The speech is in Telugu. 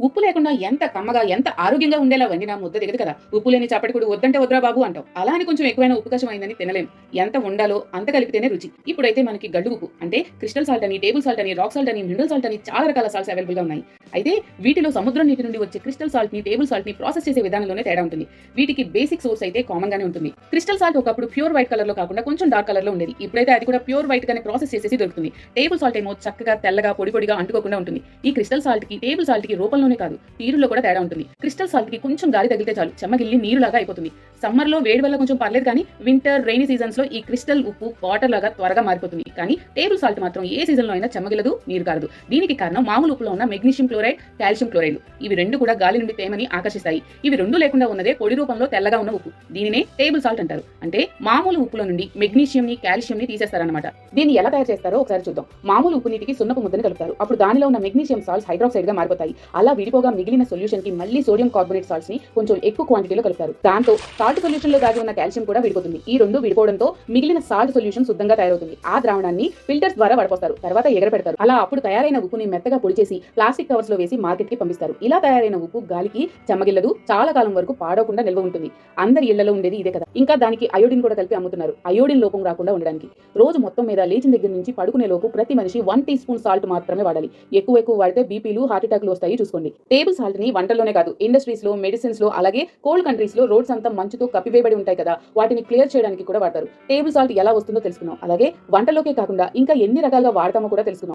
ఉప్పు లేకుండా ఎంత కమ్మగా ఎంత ఆరోగ్యంగా ఉండేలా వండినా ముద్ద దిగదు కదా. ఉప్పు లేని చప్పటికుడు వద్దంటే వద్రా బాబు అంటాం అలా అని కొంచెం ఎక్కువైన ఉప్పు కషం అయిందని తినలేం. ఎంత ఉండాలో అంత కలిపితేనే రుచి. ఇప్పుడైతే మనకి గడ్డు అంటే క్రిస్టల్ సాల్ట్ అని టేబుల్ సాల్ట్ అని రాక్ సాల్ట్ అని మినరల్ సాల్ట్ అని చాలా రకాల సాల్ట్స్ అవైలబుల్గా ఉన్నాయి. అయితే వీటిలో సముద్రం నీటి నుండి వచ్చే క్రిస్టల్ సాల్ట్ని టేబుల్ సాల్ట్ని ప్రాసెస్ చేసే విధానంలోనే తేడా ఉంటుంది. వీటికి బేసిక్ సోర్స్ అయితే కామన్ గానే ఉంటుంది. క్రిస్టల్ సాల్ట్ ఒకప్పుడు ప్యూర్ వైట్ కలర్లో కాకుండా కొంచెం డార్క్ కలర్లో ఉండేది. ఇప్పుడైతే అది కూడా ప్యూర్ వైట్ గానే ప్రాసెస్ చేసేసి దొరుకుతుంది. టేబుల్ సాల్ట్ ఏమో చక్కగా తెల్లగా పొడి పొడిగా అంటుకోకుండా ఉంటుంది. ఈ క్రిస్టల్ సాల్ట్కి టేబుల్ సాల్ట్కి రూపంలోనే కాదు తీరులో కూడా తేడా ఉంటుంది. క్రిస్టల్ సాల్ట్కి కొంచెం గాలి తగిలితే చాలు చెమ్మగిల్లి నీరులాగా అయిపోతుంది. సమ్మర్లో వేడి వల్ల కొంచెం పర్లేదు కానీ వింటర్ రైనీ సీజన్స్ లో ఈ క్రిస్టల్ ఉప్పు వాటర్ లాగా త్వరగా మారిపోతుంది. కానీ టేబుల్ సాల్ట్ మాత్రం ఏ సీజన్లో అయినా చెమ్మగిలదు నీరు కారదు దీనికి కారణం మామూలు ఉప్పులో ఉన్న మెగ్నీషియం క్లోరైడ్ కాల్షియం క్లోరైడ్. ఇవి రెండు కూడా గాలి నుండి తేమని ఆకర్షిస్తాయి. ఇవి రెండు లేకుండా ఉన్నదే పొడి రూపంలో తెల్లగా ఉన్న ఉప్పు. దీనినే టేబుల్ సాల్ట్ అంటారు. అంటే మామూలు ఉప్పులో నుండి మెగ్నీషియం ని కాల్షియం ని తీసేస్తారన్నమాట. దీన్ని ఎలా తయారు చేస్తారో ఒకసారి చూద్దాం. మామూలు ఉప్పు నీటికి సున్నపు ముద్దని కలుపుతారు. అప్పుడు దానిలో ఉన్న మెగ్నీషియం సాల్ట్స్ హైడ్రాక్సైడ్గా మారిపోతాయి. అలా విడిపోగా మిగిలిన సొల్యూషన్కి మళ్ళీ సోడియం కార్బోనేట్ సాల్ట్స్ని కొంచెం ఎక్కువ క్వాంటిటీలో కలుపుతారు. దాంతో సాల్ట్ సొల్యూషన్లో దాగి ఉన్న కాల్షియం కూడా విడిపోతుంది. ఈ రెండు విడిపోవడంతో మిగిలిన సాల్ట్ సొల్యూషన్ శుద్ధంగా తయారవుతుంది. ఆ ద్రావణాన్ని ఫిల్టర్స్ ద్వారా వడపోస్తారు. తర్వాత ఎగరపెడతారు. అలా అప్పుడు తయారైన ఉప్పుని మెత్తగా పొడి చేసి ప్లాస్టిక్ కవర్స్లో వేసి మార్కెట్కి పంపిస్తారు. ఇలా తయారైన ఉప్పు గాలికి చెమ్మగిల్లదు చాలా కాలం వరకు పాడవకుండా నిల్వ ఉంటుంది. అందరి ఇళ్ళలో ఉండేది ఇదే కదా. ఇంకా దానికి అయోడిన్ కూడా కలిపి అమ్ముతున్నారు. అయోడిన్ లోపం రాకుండా ఉండడానికి. రోజు మొత్తం మీద లేచిన దగ్గర నుంచి పడుకునే లోపు ప్రతి మనిషి వన్ టీ స్పూన్ సాల్ట్ మాత్రమే వాడాలి. ఎక్కువ ఎక్కువ వాడితే బీపీలు హార్ట్ అటాక్లు వస్తాయి చూసుకోండి. టేబుల్ సాల్ట్ని వంటల్లోనే కాదు ఇండస్ట్రీస్లో మెడిసిన్స్లో అలాగే కోల్డ్ కంట్రీస్లో రోడ్స్ అంతా మంచుతో కప్పివేయబడి ఉంటాయి కదా. వాటిని క్లియర్ చేయడానికి కూడా వాడతారు. టేబుల్ సాల్ట్ ఎలా వస్తుందో తెలుసుకున్నాం. అలాగే వంటలోకే కాకుండా ఇంకా ఎన్ని రకాలుగా వాడతామో కూడా తెలుసుకున్నాం.